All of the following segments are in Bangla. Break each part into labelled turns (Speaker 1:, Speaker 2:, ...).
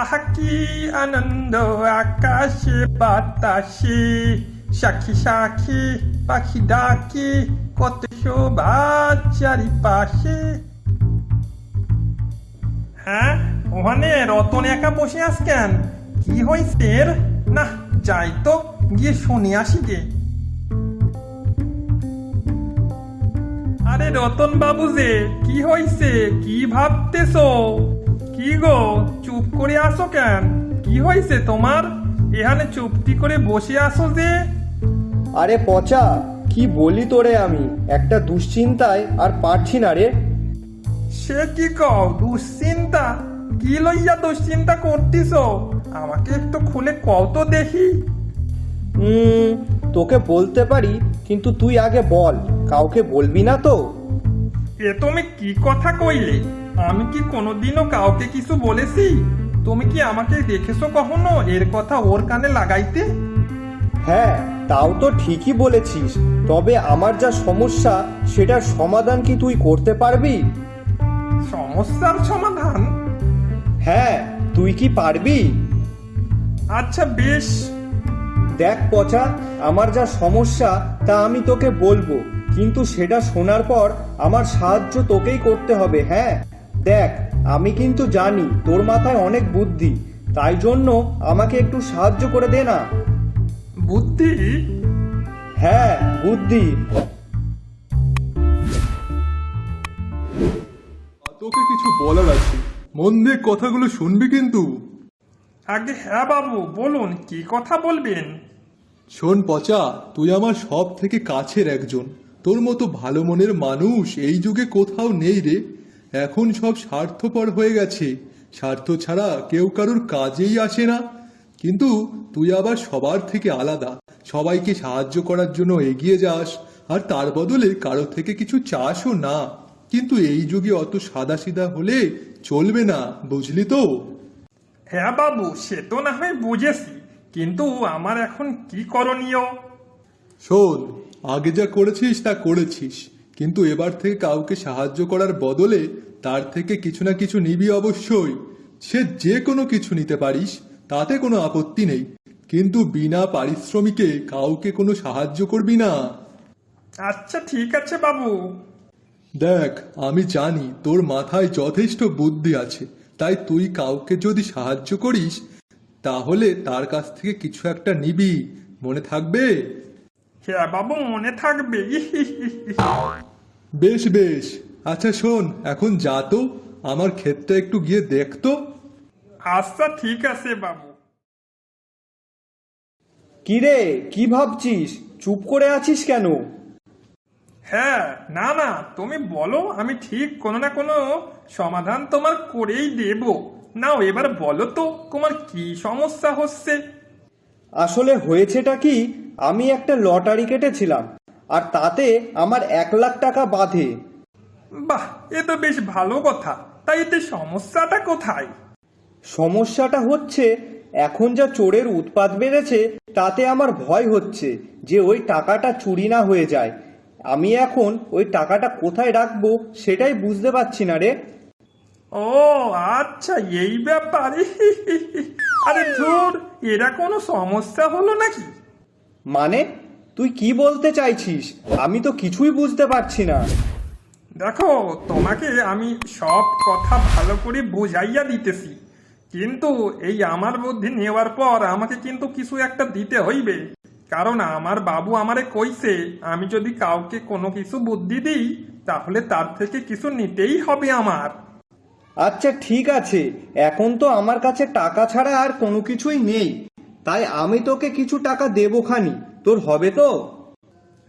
Speaker 1: আহা কি আনন্দ, আকাশে বাতাসে, সাক্ষী সাক্ষী, পাখি ডাকি, কত শোভা চারিপাশে। হ্যাঁ ওখানে রতন একা বসে আস কেন? কি হয়েছে এর? না, যাই তো, গিয়ে শুনে আসি গে। আরে রতন বাবু যে, কি হয়েছে? কি ভাবতেছো? কি গো? চুপ করে আসো কেন? কি হয়েছে তোমার? এখানে চুপটি করে বসে আসো যে?
Speaker 2: আরে পচা কি বলি তোরে আমি? একটা দুশ্চিন্তায় আর পারছি না রে।
Speaker 1: সে কি কও দুশ্চিন্তা? কি লইয়া দুশ্চিন্তা করতিস আমাকে একটু খুলে কও তো দেখি।
Speaker 2: উম, তোকে বলতে পারি কিন্তু তুই আগে বল কাউকে বলবি না তো?
Speaker 1: এ তুমি কি কথা কইলে? আমি কি কোনোদিনও কাউকে কিছু বলেছি? তুমি কি আমাকে দেখেছ কখনো এর কথা ওর কানে লাগাইতে?
Speaker 2: হ্যাঁ তাও তো ঠিকই বলেছিস। তবে আমার যা সমস্যা সেটার সমাধান কি তুই করতে পারবি?
Speaker 1: সমস্যার সমাধান?
Speaker 2: হ্যাঁ তুই কি পারবি?
Speaker 1: আচ্ছা বেশ।
Speaker 2: দেখ পচা আমার যা সমস্যা তা আমি তোকে বলব। কিন্তু সেটা শোনার পর আমার সাহায্য তোকেই করতে হবে হ্যাঁ? দেখ আমি কিন্তু জানি তোর মাথায় অনেক বুদ্ধি তাই জন্য আমাকে একটু সাহায্য করে দে না।
Speaker 1: বুদ্ধি?
Speaker 2: হ্যাঁ বুদ্ধি।
Speaker 3: তোকে কিছু বলার আছে। মন দিয়ে কথাগুলো শুনবি কিন্তু।
Speaker 1: আগে হ্যাঁ বাবু বলুন কি কথা বলবেন?
Speaker 3: শোন পচা তুই আমার সব থেকে কাছের একজন। তোর মতো ভালো মনের মানুষ এই যুগে কোথাও নেই রে। এখন সব স্বার্থপর হয়ে গেছে। স্বার্থ ছাড়া কেউ কারোর কাজেই আসে না। কিন্তু তুই আবার সবার থেকে আলাদা। সবাইকে সাহায্য করার জন্য এগিয়ে যাস। আর তার বদলে কারও থেকে কিছু চাসও না। কিন্তু এই যুগে অত সাদা সিধা হলে চলবে না বুঝলি তো?
Speaker 1: হ্যাঁ বাবু সে তো না হয় বুঝেছি। কিন্তু আমার এখন কি করণীয়?
Speaker 3: শোন আগে যা করেছিস তা করেছিস। কিন্তু এবার থেকে কাউকে সাহায্য করার বদলে তার থেকে কিছু না কিছু নিবি অবশ্যই। সে যে কোনো কিছু নিতে পারিস তাতে কোনো আপত্তি নেই। কিন্তু বিনা পারিশ্রমিকে কাউকে কোনো সাহায্য করবি না।
Speaker 1: আচ্ছা ঠিক আছে বাবু।
Speaker 3: দেখ আমি জানি তোর মাথায় যথেষ্ট বুদ্ধি আছে তাই তুই কাউকে যদি সাহায্য করিস তাহলে তার কাছ থেকে কিছু একটা নিবি। মনে থাকবে?
Speaker 1: হ্যাঁ বাবু মনে থাকবে।
Speaker 3: বেশ বেশ। আচ্ছা শোন এখন যা তো আমার ক্ষেতটা একটু গিয়ে দেখতো
Speaker 1: আচ্ছা ঠিক আছে বাবু।
Speaker 2: কি রে কি ভাবছিস? চুপ করে আছিস কেন?
Speaker 1: হ্যাঁ না না তুমি বলো আমি ঠিক কোনো না কোনো সমাধান তোমার করেই দেব। নাও এবার বলো তো তোমার কি সমস্যা হচ্ছে?
Speaker 2: আসলে হয়েছেটা কি আমি একটা লটারি কেটেছিলাম আর তাতে আমার এক লাখ টাকা বাঁধে।
Speaker 1: বাহ এ তো বেশ ভালো কথা। তাই এতে সমস্যাটা কোথায়?
Speaker 2: সমস্যাটা হচ্ছে এখন যা চোরের উৎপাত বেড়েছে তাতে আমার ভয় হচ্ছে যে ওই টাকাটা চুরি না হয়ে যায়। আমি এখন ওই টাকাটা কোথায় রাখব সেটাই বুঝতে পারছি না রে।
Speaker 1: ও আচ্ছা এই ব্যাপার। আরে ধুর এরা কোনো সমস্যা হলো নাকি?
Speaker 2: মানে তুই কি বলতে চাইছিস? আমি তো কিছুই বুঝতে পারছি না।
Speaker 1: দেখো তোমাকে আমি সব কথা ভালো করে বুঝাইয়া দিতেছি। কিন্তু এই আমার বুদ্ধি নেওয়ার পর আমাকে কিন্তু কিছু একটা দিতে হইবে। কারণ আমার বাবু আমারে কইছে আমি যদি কাউকে কোনো কিছু বুদ্ধি দিই তাহলে তার থেকে কিছু নিতেই হবে আমার।
Speaker 2: আচ্ছা ঠিক আছে। এখন তো আমার কাছে টাকা ছাড়া আর কোনো কিছুই নেই। তাই আমি তোকে কিছু টাকা দেবো খানি। তোর হবে তো?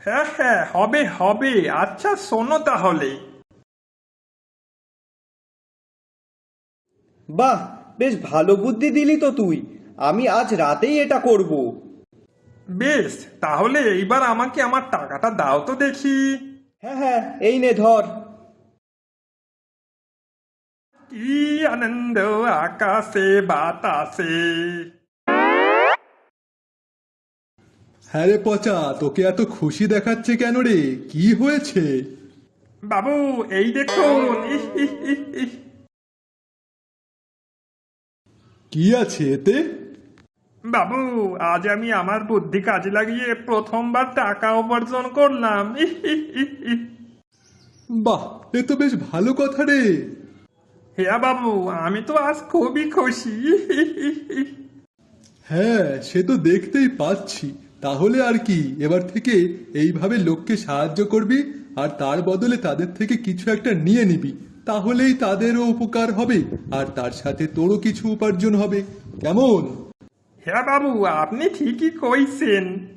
Speaker 1: হ্যাঁ হ্যাঁ হবে হবে। আচ্ছা শোনো তাহলে।
Speaker 2: বাহ বেশ ভালো বুদ্ধি দিলি তো তুই। আমি আজ রাতেই এটা করব।
Speaker 1: বেশ তাহলে এইবার আমাকে আমার টাকাটা দাও তো দেখি।
Speaker 2: হ্যাঁ হ্যাঁ এই নে ধর।
Speaker 1: কি আনন্দ আকাশে বাতাসে।
Speaker 3: হ্যাঁ রে পচা তোকে এত খুশি দেখাচ্ছে কেন রে? কি হয়েছে?
Speaker 1: বাবু এই দেখুন ইহ, ইহ, ইহ, ইহ।
Speaker 3: কি আছে এতে?
Speaker 1: বাবু আজ আমি আমার বুদ্ধি কাজে লাগিয়ে প্রথমবার টাকা উপার্জন করলাম।
Speaker 3: বাহ এ তো বেশ ভালো কথা রে।
Speaker 1: হ্যাঁ বাবু আমি তো আজ খুবই খুশি।
Speaker 3: হ্যাঁ সে তো দেখতেই পাচ্ছি। তাহলে আর কি? এবার থেকে এইভাবে লোককে সাহায্য করবি আর তার বদলে তাদের থেকে কিছু একটা নিয়ে নিবি। তাহলেই তাদেরও উপকার হবে আর তার সাথে তোরও কিছু উপার্জন হবে। কেমন?
Speaker 1: হ্যাঁ বাবু আপনি ঠিকই কইছেন।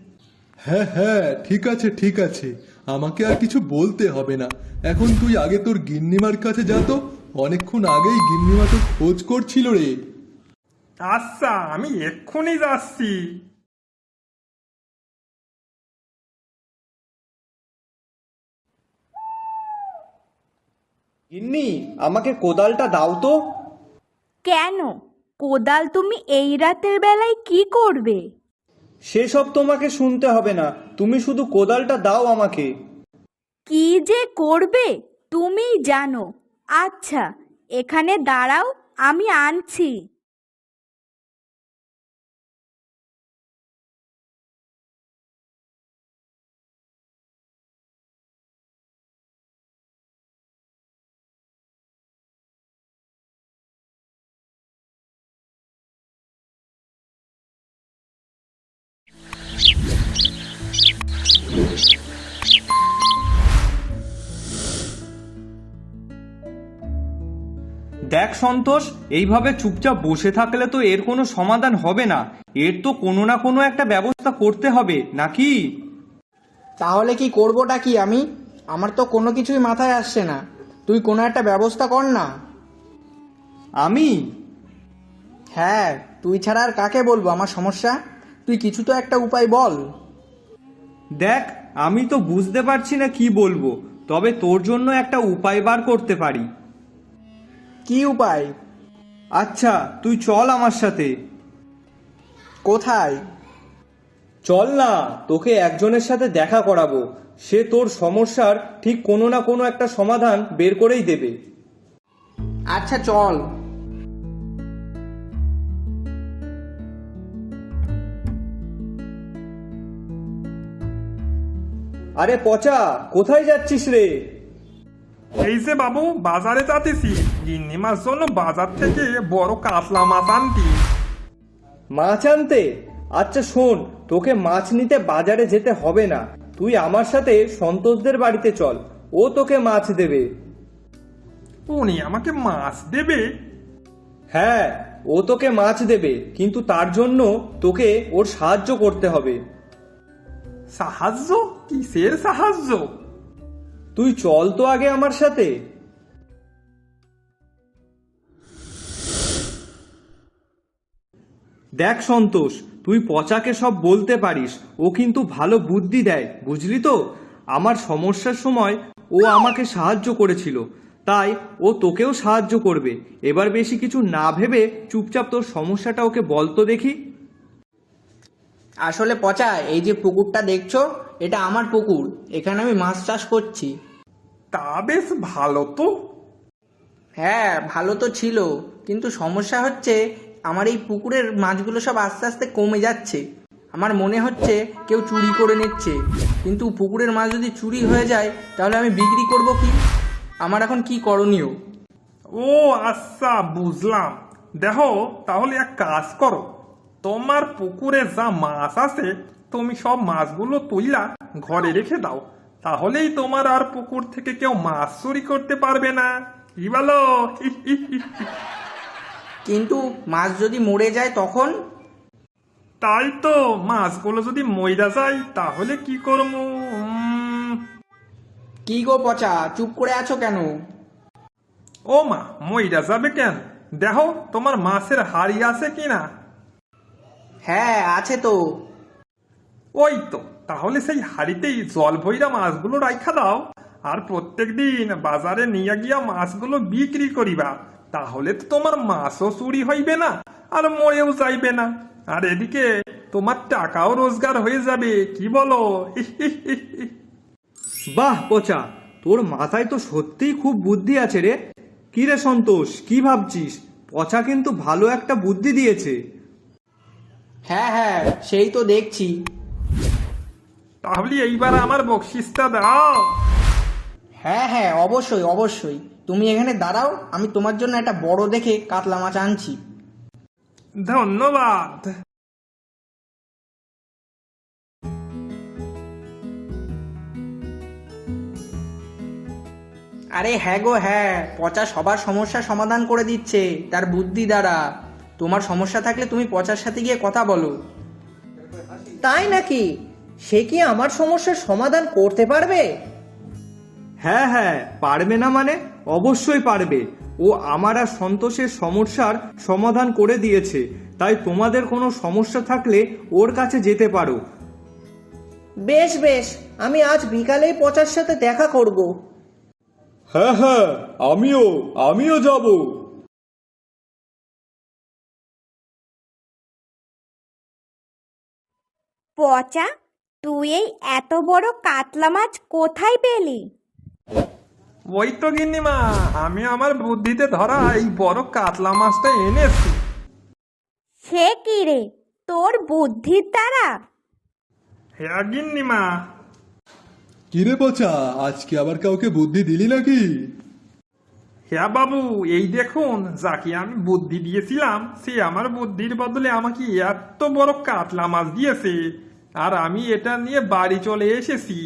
Speaker 3: হ্যাঁ হ্যাঁ ঠিক আছে ঠিক আছে। আমাকে আর কিছু বলতে হবে না। এখন তুই আগে তোর গিন্নিমার কাছে যা তো। অনেকক্ষণ আগেই গিন্নিমা তোর খোঁজ করছিল রে।
Speaker 1: আচ্ছা আমি এক্ষুনি যাচ্ছি।
Speaker 2: গিন্নি আমাকে কোদালটা দাও তো।
Speaker 4: কেন? কোদাল তুমি এই রাতের বেলায় কি করবে?
Speaker 2: সেসব তোমাকে শুনতে হবে না। তুমি শুধু কোদালটা দাও আমাকে।
Speaker 4: কি যে করবে? তুমি জানো। আচ্ছা এখানে দাঁড়াও আমি আনছি।
Speaker 2: দেখ সন্তোষ এইভাবে চুপচাপ বসে থাকলে তো এর কোনো সমাধান হবে না। এর তো কোনো না কোনো একটা ব্যবস্থা করতে হবে নাকি?
Speaker 5: তাহলে কি করবোটা কি আমি? আমার তো কোনো কিছুই মাথায় আসছে না। তুই কোনো একটা ব্যবস্থা কর না।
Speaker 2: আমি?
Speaker 5: হ্যাঁ তুই ছাড়া আর কাকে বলব আমার সমস্যা? তুই কিছু তো একটা উপায় বল।
Speaker 2: দেখ আমি তো বুঝতে পারছি না কি বলব তবে তোর জন্য একটা উপায় বার করতে পারি।
Speaker 5: কি উপায়?
Speaker 2: আচ্ছা তুই চল আমার সাথে।
Speaker 5: কোথায়?
Speaker 2: চল না, তোকে একজনের সাথে দেখা করাবো। সে তোর সমস্যার ঠিক কোনো না কোনো একটা সমাধান বের করেই দেবে।
Speaker 5: আচ্ছা চল।
Speaker 2: আরে পচা, কোথায় যাচ্ছিস রে?
Speaker 1: এই যে বাবু, বাজারে যাতেছি গিন্নি মাছ জন্য বাজার থেকে বড় কাতলা মাছ আনতি।
Speaker 2: মাছ আনতে? আচ্ছা শোন তোকে মাছ নিতে বাজারে যেতে হবে না। তুই আমার সাথে সন্তোষদের বাড়িতে চল ও তোকে মাছ দেবে।
Speaker 1: উনি আমাকে মাছ দেবে?
Speaker 2: হ্যাঁ ও তোকে মাছ দেবে কিন্তু তার জন্য তোকে ওর সাহায্য করতে হবে।
Speaker 1: সাহায্য? কিসের সাহায্য?
Speaker 2: তুই চল তো আগে আমার সাথে। দেখ সন্তোষ তুই পচাকে সব বলতে পারিস ও কিন্তু ভালো বুদ্ধি দেয় বুঝলি তো? আমার সমস্যার সময় ও আমাকে সাহায্য করেছিল তাই ও তোকেও সাহায্য করবে। এবার বেশি কিছু না ভেবে চুপচাপ তোর সমস্যাটা ওকে বলতো দেখি।
Speaker 5: আসলে পচা এই যে পুকুরটা দেখছ এটা আমার পুকুর এখানে আমি মাছ চাষ করছি।
Speaker 1: তা বেশ ভালো তো।
Speaker 5: হ্যাঁ ভালো তো ছিল কিন্তু সমস্যা হচ্ছে আমার এই পুকুরের মাছগুলো সব আস্তে আস্তে কমে যাচ্ছে। আমার মনে হচ্ছে কেউ চুরি করে নিচ্ছে। কিন্তু পুকুরের মাছ যদি চুরি হয়ে যায়, তাহলে আমি বিক্রি করব কি? আমার এখন কি করণীয়?
Speaker 1: ও আচ্ছা বুঝলাম। দেখো, তাহলে এক কাজ করো। তোমার পুকুরে যা মাছ আছে, তুমি সব মাছগুলো তুইলা ঘরে রেখে দাও। তাহলেই তোমার আর পুকুর থেকে কেউ মাছ চুরি করতে পারবে না। কি বলো?
Speaker 5: কিন্তু মাছ যদি মরে যায় তখন?
Speaker 1: তাই তো মাছগুলো যদি মইরা যায় তাহলে কি করব
Speaker 5: কি গো পচা চুপ করে আছো কেন?
Speaker 1: ও মা মইরা যাবে কেন? দেখো তোমার মাছের হাড়ি আছে কিনা?
Speaker 5: হ্যাঁ আছে তো।
Speaker 1: ওই তো তাহলে সেই হাড়িতেই জল ভৈরা মাছগুলো রাইখা দাও। আর প্রত্যেক দিন বাজারে নিয়ে গিয়া মাছগুলো বিক্রি করিবা। তাহলে তো তোমার মাছও চুরি হইবে না আর মরেও যাইবে না। আর এদিকে তোমার টাকাও রোজগার হয়ে যাবে কি বলো?
Speaker 2: বাহ পচা তোর মাথায় তো সত্যিই খুব বুদ্ধি আছে রে। কি রে সন্তোষ কি ভাবছিস? পচা কিন্তু ভালো একটা বুদ্ধি দিয়েছে।
Speaker 5: হ্যাঁ হ্যাঁ সেই তো দেখছি।
Speaker 1: তাহলে এইবার আমার বকশিসটা দাও।
Speaker 5: হ্যাঁ হ্যাঁ অবশ্যই অবশ্যই। তুমি এখানে দাঁড়াও আমি তোমার জন্য একটা বড় দেখে কাতলা মাছ আনছি।
Speaker 1: ধন্যবাদ।
Speaker 5: আরে হ্যাঁ গো হ্যাঁ পচা সবার সমস্যা সমাধান করে দিচ্ছে তার বুদ্ধি দ্বারা। তোমার সমস্যা থাকলে তুমি পচার সাথে গিয়ে কথা বলো।
Speaker 6: তাই নাকি? সে কি আমার সমস্যার সমাধান করতে পারবে?
Speaker 2: হ্যাঁ হ্যাঁ পারবে না মানে অবশ্যই পারবে। ও আমার আর সন্তোষের সমস্যার সমাধান করে দিয়েছে। তাই তোমাদের কোনো সমস্যা থাকলে ওর কাছে যেতে পারো।
Speaker 6: বেশ বেশ আমি আজ বিকালেই পচার সাথে দেখা করব।
Speaker 3: হ্যাঁ হ্যাঁ আমিও আমিও যাব।
Speaker 4: পচা তুই এই এত বড় কাতলা মাছ কোথায় পেলি?
Speaker 1: ওই তো গিন্নিমা আমি আমার বুদ্ধিতে ধরা এই বড় কাতলা মাছটা এনেছি।
Speaker 4: সে কি রে? তোর বুদ্ধির দ্বারা?
Speaker 1: হ্যাঁ গিন্নিমা।
Speaker 3: কিরে পচা আজকে আবার কাউকে বুদ্ধি দিলি নাকি?
Speaker 1: হ্যাঁ বাবু এই দেখুন যাকে আমি বুদ্ধি দিয়েছিলাম সে আমার বুদ্ধির বদলে আমাকে এত বড় কাতলা মাছ দিয়েছে আর আমি এটা নিয়ে বাড়ি চলে এসেছি।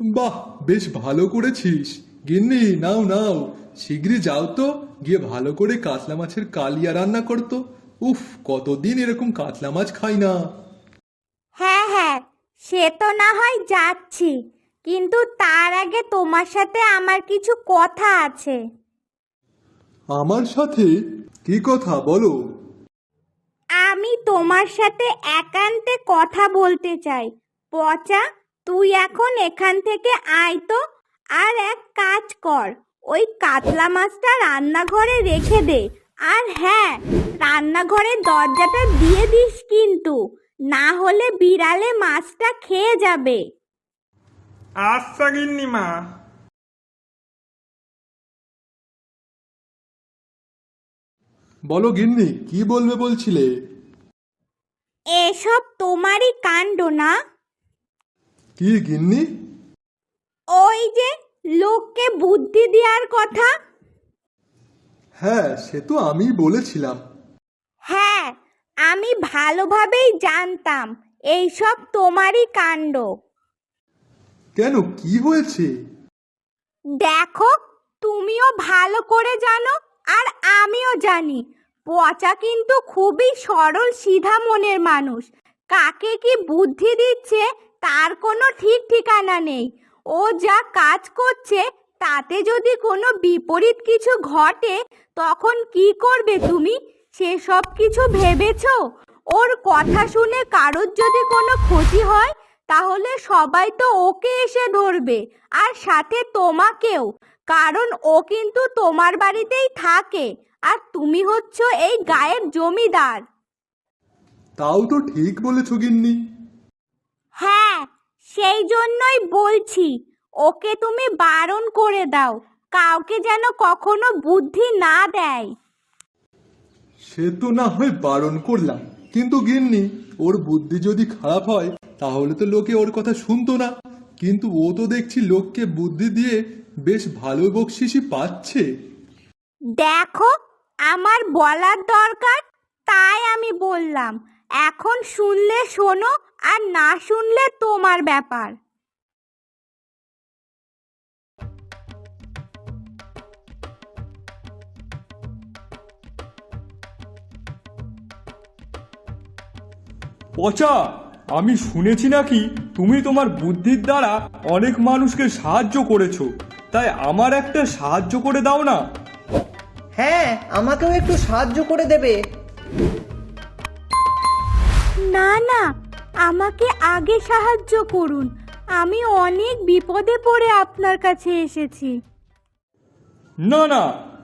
Speaker 3: বাহ বেশ ভালো করেছিস। গিন্নি নাও নাও। শিগগিরই যাও তো। গিয়ে ভালো করে কাতলা মাছের কালিয়া রান্না করতো উফ কতদিন এরকম কাতলা মাছ খাই না।
Speaker 4: হ্যাঁ হ্যাঁ সে তো না হয় যাচ্ছি। কিন্তু তার আগে তোমার সাথে আমার কিছু কথা আছে।
Speaker 3: আমার সাথে? কি কথা বলো।
Speaker 4: আমি তোমার সাথে একান্তে কথা বলতে চাই। পচা তুই এখন এখান থেকে আয় তো আর এক কাজ কর। ওই কাতলা মাছটা রান্নাঘরে রেখে দে। আর হ্যাঁ রান্নাঘরের দরজাটা দিয়ে দিস কিন্তু না হলে বিড়ালে মাছটা খেয়ে যাবে।
Speaker 1: আচ্ছা গিন্নিমা।
Speaker 3: বলো গিন্নি কি বলবে বলছিলে?
Speaker 4: এসব তোমারই কাণ্ড না?
Speaker 3: কি গিন্নি?
Speaker 4: ওই যে লোককে বুদ্ধি দেওয়ার কথা।
Speaker 3: হ্যাঁ সে তো আমি বলেছিলাম।
Speaker 4: হ্যাঁ আমি ভালোভাবেই জানতাম এইসব তোমারই কাণ্ড।
Speaker 3: কেন কি হয়েছে?
Speaker 4: দেখো তুমিও ভালো করে জানো আর আমিও জানি। পচা কিন্তু খুবই সরল সিধা মনের মানুষ। কাকে কি বুদ্ধি দিচ্ছে তার কোনো ঠিক ঠিকানা নেই। ও যা কাজ করছে, তাতে যদি কোনো বিপরীত কিছু ঘটে, তখন কি করবে তুমি? সেসব কিছু ভেবেছ? ওর কথা শুনে কারোর যদি কোনো ক্ষতি হয়, তাহলে সবাই তো ওকে এসে ধরবে, আর সাথে তোমাকেও। কারণ ও কিন্তু তোমার বাড়িতেই থাকে, আর তুমি হচ্ছ এই গায়ের জমিদার।
Speaker 3: তাও তো ঠিক বলেছ গিন্নি।
Speaker 4: হ্যাঁ সেই জন্যই বলছি ওকে তুমি বারণ করে দাও কাউকে যেন কখনো বুদ্ধি না দেয়।
Speaker 3: সে তো না হয় বারণ করলাম কিন্তু গিন্নি ওর বুদ্ধি যদি খারাপ হয় তাহলে তো লোকে ওর কথা শুনতো না। কিন্তু ও তো দেখছি লোককে বুদ্ধি দিয়ে বেশ ভালো বকশিসই পাচ্ছে।
Speaker 4: দেখো আমার বলার দরকার তাই আমি বললাম। এখন শুনলে শোনো আর না শুনলে তোমার ব্যাপার।
Speaker 2: পচা আমি শুনেছি নাকি তুমি তোমার বুদ্ধির দ্বারা অনেক মানুষকে সাহায্য করেছ তাই আমার একটা সাহায্য করে দাও না।
Speaker 6: হ্যাঁ আমাকেও একটু সাহায্য করে দেবে।
Speaker 4: না না আমাকে আগে সাহায্য করুন। আমি অনেক বিপদে পড়ে আপনার কাছে এসেছি।
Speaker 2: না না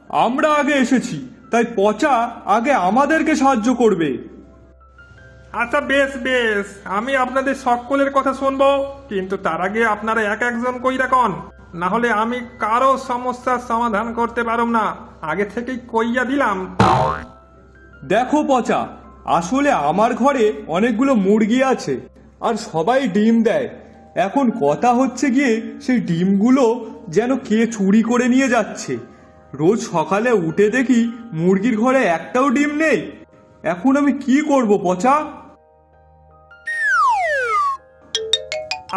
Speaker 2: আমরা আগে এসেছি তাই পচা আগে আমাদেরকে সাহায্য করবে।
Speaker 1: আচ্ছা বেশ বেশ আমি আপনাদের সকলের কথা শুনব কিন্তু তার আগে আপনারা এক একজন কই রাখন না হলে আমি কারও সমস্যার সমাধান করতে পারব না। আগে থেকেই কইয়া দিলাম।
Speaker 2: দেখো পচা আসলে আমার ঘরে অনেকগুলো মুরগি আছে, আর সবাই ডিম দেয়। এখন কথা হচ্ছে গিয়ে সেই ডিমগুলো যেন কে চুরি করে নিয়ে যাচ্ছে। রোজ সকালে উঠে দেখি মুরগির ঘরে একটাও ডিম নেই। এখন আমি কি করব, পচা?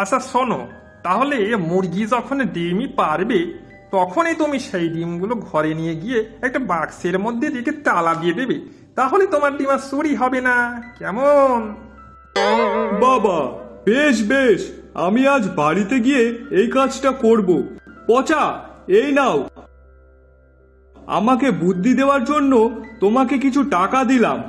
Speaker 1: আচ্ছা শোনো, তাহলে মুরগি যখন ডিমই পারবে, তখনই তুমি সেই ডিমগুলো ঘরে নিয়ে গিয়ে একটা বাক্সের মধ্যে রেখে তালা দিয়ে দেবে। তাহলে তোমার ডিমা চুরি হবে না। কেমন?
Speaker 2: বাবা, বেশ বেশ। আমি আজ বাড়িতে গিয়ে এই কাজটা করব। পচা, এই নাও। আমাকে বুদ্ধি দেওয়ার জন্য তোমাকে কিছু টাকা দিলাম।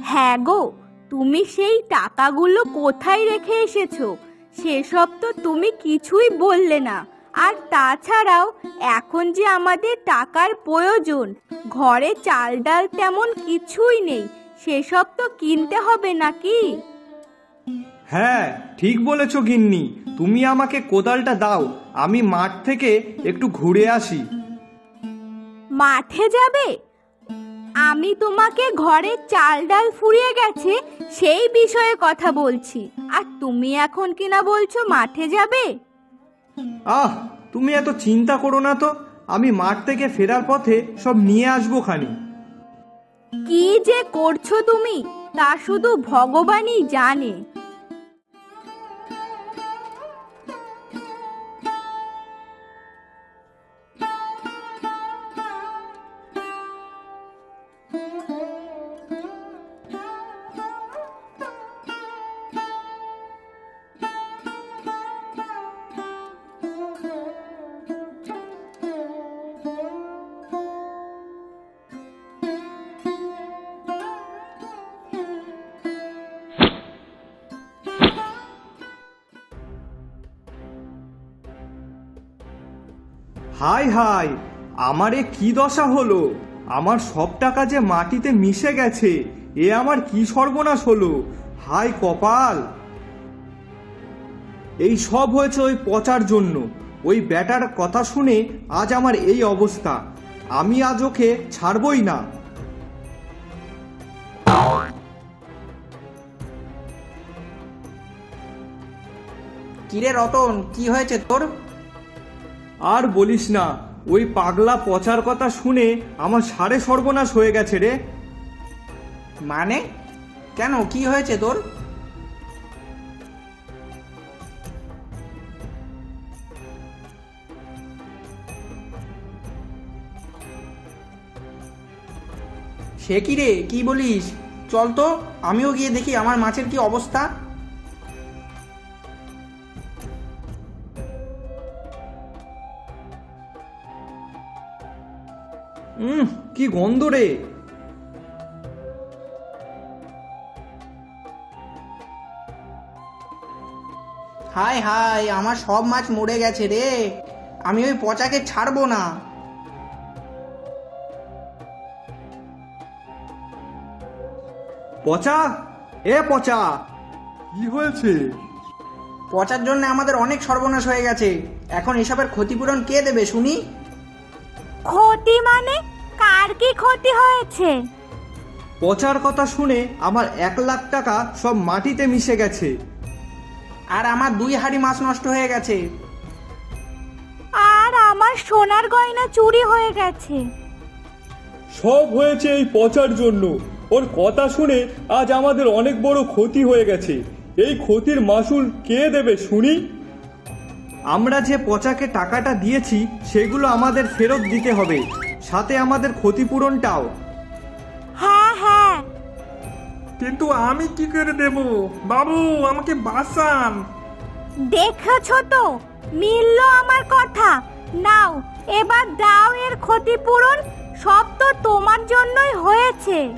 Speaker 4: হ্যাঁ গো তুমি সেই টাকাগুলো কোথায় রেখে এসেছ? সেসব তো তুমি কিছুই বললে না। আর তাছাড়াও এখন যে আমাদের টাকার প্রয়োজন ঘরে চাল ডাল তেমন কিছুই নেই সেসব তো কিনতে হবে নাকি?
Speaker 2: হ্যাঁ ঠিক বলেছ গিন্নি। তুমি আমাকে কোদালটা দাও আমি মাঠ থেকে একটু ঘুরে আসি।
Speaker 4: মাঠে যাবে? আমি তোমাকে ঘরে চাল ডাল ফুরিয়ে গেছে সেই বিষয়ে কথা বলছি। আর তুমি এখন কিনা বলছো মাঠে যাবে?
Speaker 2: আহ তুমি এত চিন্তা করো না তো। আমি মাঠ থেকে ফেরার পথে সব নিয়ে আসব খানি।
Speaker 4: কি যে করছ তুমি? তা শুধু ভগবানই জানে।
Speaker 2: হাই হাই, আমারে কি দশা হলো? আমার সব টাকা যে মাটিতে মিশে গেছে, এ আমার কি সর্বনাশ হলো? হাই কপাল! এই সব হয়েছে ওই পচার জন্য। ওই ব্যাটার কথা শুনে আজ আমার এই অবস্থা। আমি আজ ওকে ছাড়বই না।
Speaker 5: কিরে রতন, কি হয়েছে তোর?
Speaker 2: আর বলিস না, ওই পাগলা পচার কথা শুনে আমার সাড়ে সর্বনাশ হয়ে গেছে রে।
Speaker 5: মানে? কেন? কি হয়েছে তোর? সে কি রে? কি বলিস? চল তো, আমিও গিয়ে দেখি আমার মাছের কি অবস্থা।
Speaker 2: কি গন্ধ রে?
Speaker 5: হাই হাই আমার সব মাছ মরে গেছে রে। আমি ওই পচাকে ছাড়বো না।
Speaker 2: পচা? এ পচা
Speaker 3: কি হয়েছে?
Speaker 5: পচার জন্য আমাদের অনেক সর্বনাশ হয়ে গেছে। এখন এসবের ক্ষতিপূরণ কে দেবে শুনি?
Speaker 4: ক্ষতি মানে কার কি ক্ষতি হয়েছে?
Speaker 2: পচার কথা শুনে আমার এক লাখ টাকা সব মাটিতে মিশে গেছে।
Speaker 5: আর আমার দুই হাড়ি মাছ নষ্ট হয়ে গেছে।
Speaker 4: আর আমার সোনার গয়না চুরি হয়ে গেছে।
Speaker 2: সব হয়েছে এই পচার জন্য। ওর কথা শুনে আজ আমাদের অনেক বড় ক্ষতি হয়ে গেছে। এই ক্ষতির মাসুল কে দেবে শুনি? আমরা যে পচাকে টাকাটা দিয়েছি সেগুলো আমাদের ফেরত দিতে হবে। সাথে আমাদের ক্ষতিপূরণটাও।
Speaker 4: হ্যাঁ হ্যাঁ।
Speaker 1: কিন্তু আমি কি করে দেব? বাবু আমাকে বাঁচান।
Speaker 4: দেখেছ তো? মিলল আমার কথা। নাও এবার দাও এর ক্ষতিপূরণ। সব তো তোমার জন্যই হয়েছে।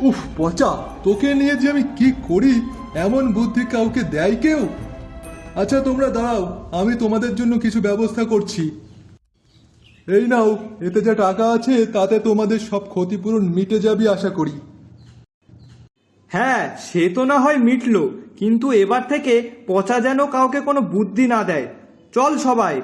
Speaker 3: উফ পচা তোকে নিয়ে যে আমি কি করি? এমন বুদ্ধি কাউকে দেয় কেউ? আচ্ছা তোমরা দাঁড়াও আমি তোমাদের জন্য কিছু ব্যবস্থা করছি। এই নাও, এতে যা টাকা আছে, তাতে তোমাদের সব ক্ষতিপূরণ মিটে যাবি, আশা করি।
Speaker 2: হ্যাঁ সে তো না হয় মিটলো, কিন্তু এবার থেকে পচা যেন কাউকে কোনো বুদ্ধি না দেয়। চল সবাই।